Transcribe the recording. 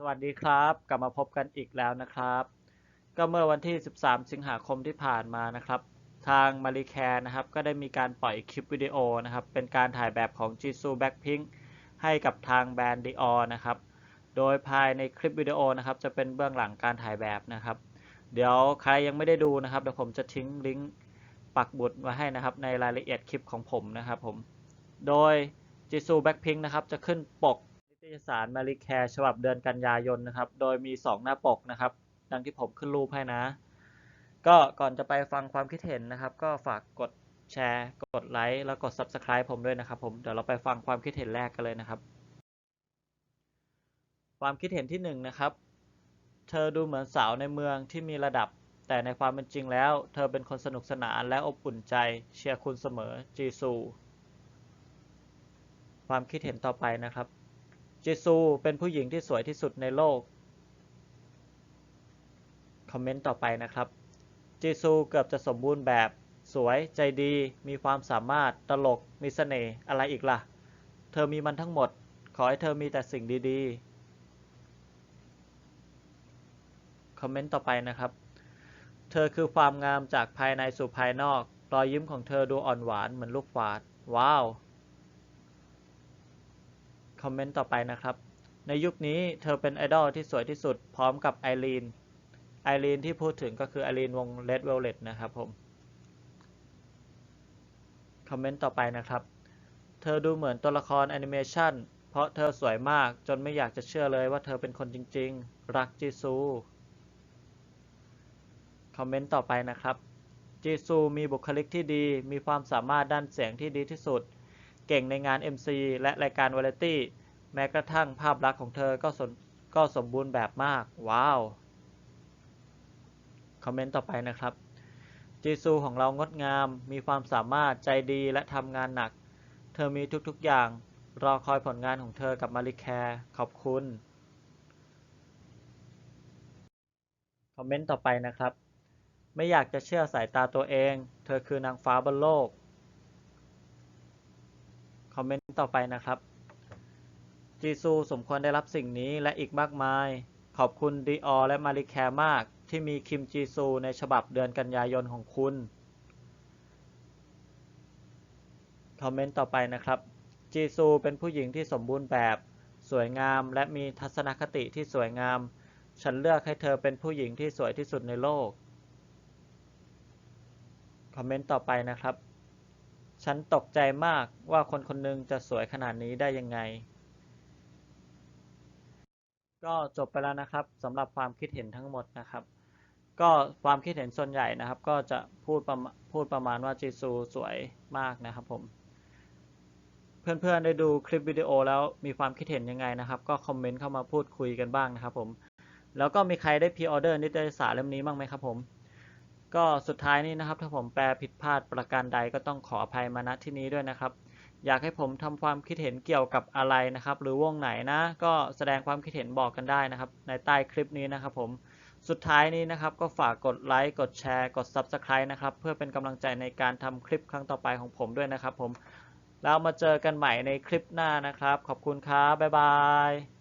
สวัสดีครับ กลับมาพบกันอีกแล้วนะครับ ก็เมื่อวันที่ 13 สิงหาคมที่ผ่านมานะครับ ทางมาริแคร์นะครับ ก็ได้มีการปล่อยคลิปวิดีโอนะครับ เป็นการถ่ายแบบของ Jisoo Blackpink ให้กับทางแบรนด์ Dior นะครับ โดยภายในคลิปวิดีโอนะครับ จะเป็นเบื้องหลังการถ่ายแบบนะครับ เดี๋ยวใครยังไม่ได้ดูนะครับ เดี๋ยวผมจะทิ้งลิงก์ปักบุดไว้ให้นะครับ ในรายละเอียดคลิปของผมนะครับผม โดย Jisoo Blackpink นะครับ จะขึ้นปก นิตยสาร Marie Care ฉบับเดือนกันยายนนะครับ โดยมี 2 หน้าปกนะครับ ดังที่ผมขึ้นรูปให้นะ ก็ก่อนจะไปฟังความคิดเห็นนะครับ ก็ฝากกดแชร์ กดไลค์ แล้วกด Subscribe ผมด้วยนะครับ ผม เดี๋ยวเราไปฟังความคิดเห็นแรกกันเลยนะครับ ความคิดเห็นที่1นงนะครับ เธอดูเหมือนสาวในเมืองที่มีระดับ แต่ในความเป็นจริงแล้ว เธอเป็นคนสนุกสนานและอบอุ่นใจ เชียร์คุณเสมอ จีซู ความคิดเห็นต่อไปนะครับ จีซูเป็นผู้หญิงที่สวยที่สุดในโลก คอมเมนต์ต่อไปนะครับจีซูเกือบจะสมบูรณ์แบบ สวยใจดี มีความสามารถ ตลก มีเสน่ห์ อะไรอีกล่ะ เธอมีมันทั้งหมด ขอให้เธอมีแต่สิ่งดีๆ คอมเมนต์ต่อไปนะครับ เธอคือความงามจากภายในสู่ภายนอก รอยยิ้มของเธอดูอ่อนหวานเหมือนลูกฝาด ว้าว คอมเมนต์ต่อไปนะครับ ในยุคนี้เธอเป็นไอดอลที่สวยที่สุดพร้อมกับไอรีน ไอรีนที่พูดถึงก็คือไอรีนวง Red Velvet นะครับผม คอมเมนต์ต่อไปนะครับ เธอดูเหมือนตัวละครแอนิเมชันเพราะเธอสวยมากจนไม่อยากจะเชื่อเลยว่าเธอเป็นคนจริง ๆ รักจีซู คอมเมนต์ต่อไปนะครับจีซูมีบุคลิกที่ดี มีความสามารถด้านเสียงที่ดีที่สุด เก่งในงาน MC และรายการวาไรตี้ แม้กระทั่งภาพลักษณ์ของเธอก็สนก็สมบูรณ์แบบมาก ว้าว คอมเมนต์ต่อไปนะครับ จีซูของเรางดงาม มีความสามารถใจดีและทำงานหนัก เธอมีทุกๆอย่าง รอคอยผลงานของเธอกับมาริแคร์ขอบคุณ คอมเมนต์ต่อไปนะครับ ไม่อยากจะเชื่อสายตาตัวเอง เธอคือนางฟ้าบนโลก อมเมนต์ต่อไปนะครับ จีซูสมควรได้รับสิ่งนี้และอีกมากมาย ขอบคุณดีออและมาริแคร์มาก ที่มีคิมจีซูในฉบับเดือนกันยายนของคุณ คอมเมนต์ต่อไปนะครับ จีซูเป็นผู้หญิงที่สมบูรณ์แบบ สวยงามและมีทัศนคติที่สวยงาม ฉันเลือกให้เธอเป็นผู้หญิงที่สวยที่สุดในโลก คอมเมนต์ต่อไปนะครับ ฉันตกใจมากว่าคนคนหนึงจะสวยขนาดนี้ได้ยังไง ก็จบไปแล้วนะครับสำหรับความคิดเห็นทั้งหมดนะครับ ก็ความคิดเห็นส่วนใหญ่นะครับ ก็จะพูดประพูดประมาณว่าจีซูสวยมากนะครับผม เพื่อนๆได้ดูคลิปวิดีโอแล้วมีความคิดเห็นยังไงนะครับ ก็คอมเมนต์เข้ามาพูดคุยกันบ้างนะครับผม แล้วก็มีใครได้พรีออเดอร์นิตยสารเล่มนี้บ้างไหมครับผม ก็สุดท้ายนี้นะครับ ถ้าผมแปลผิดพลาดประการใดก็ต้องขออภัยมาณที่นี้ด้วยนะครับ อยากให้ผมทำความคิดเห็นเกี่ยวกับอะไรนะครับ หรือวงไหนนะ ก็แสดงความคิดเห็นบอกกันได้นะครับ ในใต้คลิปนี้นะครับผมสุดท้ายนี้นะครับ ก็ฝากกดไลค์กดแชร์ กด Subscribe นะครับ เพื่อเป็นกำลังใจในการทำคลิปครั้งต่อไปของผมด้วยนะครับผมแล้วมาเจอกันใหม่ในคลิปหน้านะครับ ขอบคุณครับบ๊ายบาย